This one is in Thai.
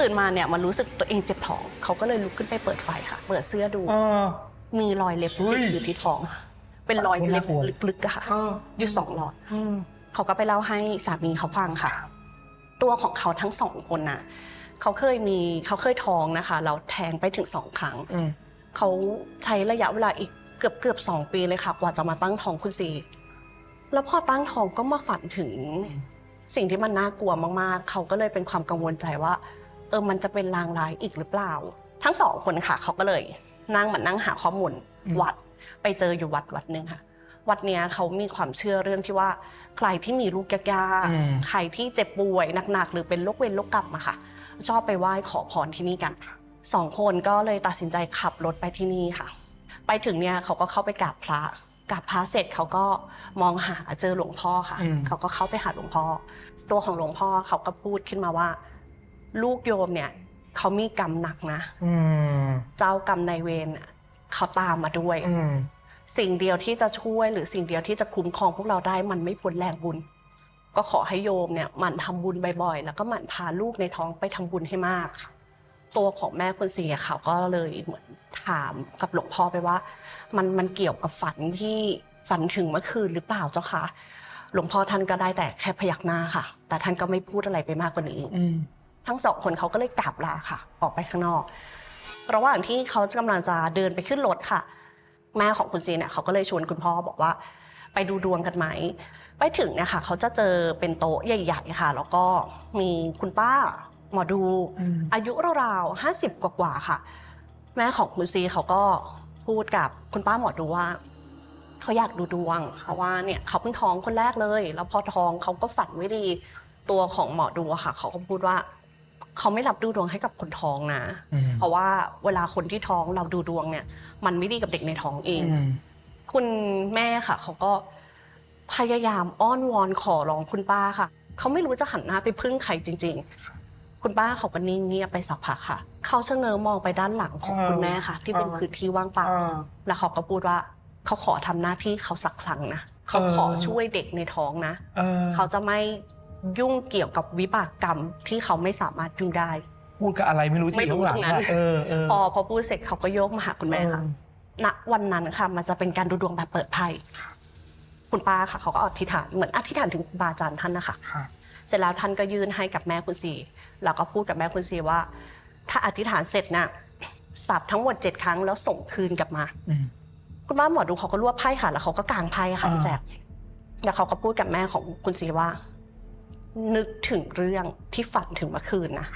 ตื่นมาเนี่ยมันรู้สึกตัวเองเจ็บท้องเขาก็เลยลุกขึ้นไปเปิดไฟค่ะ เปิดเสื้อดู เออ มีรอยเล็บเฮ้ยจิกอยู่ที่ท้อง เป็นรอยเล็บน่ากลัว ลึกๆอะค่ะ เอออยู่สองหลอดเออ เขาก็ไปเล่าให้สามีเขาฟังค่ะ ตัวของเขาทั้งสองคนน่ะเขาเคยมีเขาเคยท้องนะคะแล้วแท้งไปถึงสองครั้ง อืม เขาใช้ระยะเวลาอีกเกือบเกือบสองปีเลยค่ะ กว่าจะมาตั้งท้องคุณซีแล้วพอตั้งท้องก็มาฝันถึง สิ่งที่มันน่ากลัวมากๆ เขาก็เลยเป็นความกังวลใจว่า เออมันจะเป็นลางร้ายอีกหรือเปล่า ทั้งสองคนค่ะเขาก็เลยนั่งเหมือนนั่งหาข้อมูลอืมวัดไปเจออยู่วัดวัดหนึ่งค่ะ วัดเนี้ยเขามีความเชื่อเรื่องที่ว่า ใครที่มีลูกยากๆใครที่เจ็บป่วยหนักๆหรือเป็นโรคเวรโรคกรรมอะค่ะชอบไปไหว้ขอพรที่นี่กันสองคนก็เลยตัดสินใจขับรถไปที่นี่ค่ะ ไปถึงเนี่ยเขาก็เข้าไปกราบพระกราบพระเสร็จเขาก็มองหาเจอหลวงพ่อค่ะอืมเขาก็เข้าไปหาหลวงพ่อ ตัวของหลวงพ่อเขาก็พูดขึ้นมาว่า ลูกโยมเนี่ยเขามีกรรมหนักนะอืมเจ้ากรรมนายเวรน่ะเขาตามมาด้วยอืมสิ่งเดียวที่จะช่วยหรือสิ่งเดียวที่จะคุ้มครองพวกเราได้มันไม่พ้นแรงบุญ ก็ขอให้โยมเนี่ยหมั่นทำบุญบ่อยๆ แล้วก็หมั่นพาลูกในท้องไปทำบุญให้มากค่ะตัวของแม่คุณเสียเขาก็เลยเหมือนถามกับหลวงพ่อไปว่า มันมันเกี่ยวกับฝันที่ฝันถึงเมื่อคืนหรือเปล่าเจ้าคะหลวงพ่อท่านก็ได้แต่แค่พยักหน้าค่ะ แต่ท่านก็ไม่พูดอะไรไปมากกว่านี้อืม ทั้งสองคนเขาก็เลยกลับลาค่ะ ออกไปข้างนอก ระหว่างที่เขากำลังจะเดินไปขึ้นรถค่ะ แม่ของคุณซีเนี่ยเขาก็เลยชวนคุณพ่อบอกว่า ไปดูดวงกันไหมไปถึงเนี่ยค่ะเขาจะเจอเป็นโต๊ะใหญ่ๆค่ะ แล้วก็มีคุณป้าหมอดูอืมอายุราวๆห้าสิบกว่าๆค่ะ แม่ของคุณซีเขาก็พูดกับคุณป้าหมอดูว่าเขาอยากดูดวงเพราะว่าเนี่ยเขาเพิ่งท้องคนแรกเลย แล้วพอท้องเขาก็ฝันไม่ดีตัวของหมอดูอะค่ะ เขาก็พูดว่า เขาไม่รับดูดวงให้กับคนท้องนะอืมเพราะว่าเวลาคนที่ท้องเราดูดวงเนี่ย มันไม่ดีกับเด็กในท้องเองอืมคุณแม่ค่ะ เขาก็พยายามอ้อนวอนขอร้องคุณป้าค่ะ เขาไม่รู้จะหันหน้าไปพึ่งใครจริง ๆ คุณป้าเขาก็นิ่งเงียบไปสักพักค่ะ เขาชะเง้อมองไปด้านหลังของอ่าคุณแม่ค่ะ ที่เป็นอ่าพื้นที่ว่างเปล่าอ่าแล้วเขาก็พูดว่าเขาขอทำหน้าที่เขาสักครั้งนะเขาขอเออช่วยเด็กในท้องนะเออเขาจะไม่ ยุ่งเกี่ยวกับวิบากกรรมที่เขาไม่สามารถยุ่งได้ พูดกับอะไรไม่รู้ที่ไม่อยู่รู้ข้างหลังตรงนั้นอะเออเออพอพอพูดเสร็จเขาก็โยกมาหาคุณแม่ค่ะณวันนั้นค่ะ มันจะเป็นการดูดวงแบบเปิดไพ่คุณป้าค่ะ เขาก็อธิษฐานเหมือนอธิษฐานถึงครูบาอาจารย์ท่านนะคะค่ะเสร็จแล้วท่านก็ยื่นให้กับแม่คุณสีแล้วก็พูดกับแม่คุณสีว่า ถ้าอธิษฐานเสร็จน่ะสับทั้งหมดเจ็ดครั้งแล้วส่งคืนกลับมา อืมคุณป้าหมอดูเขาก็รวบไพ่ค่ะ แล้วเขาก็กางไพ่ค่ะอ่าพี่แจ๊คแล้วเขาก็พูดกับแม่ของคุณสีว่า นึกถึงเรื่องที่ฝันถึงเมื่อคืนนะ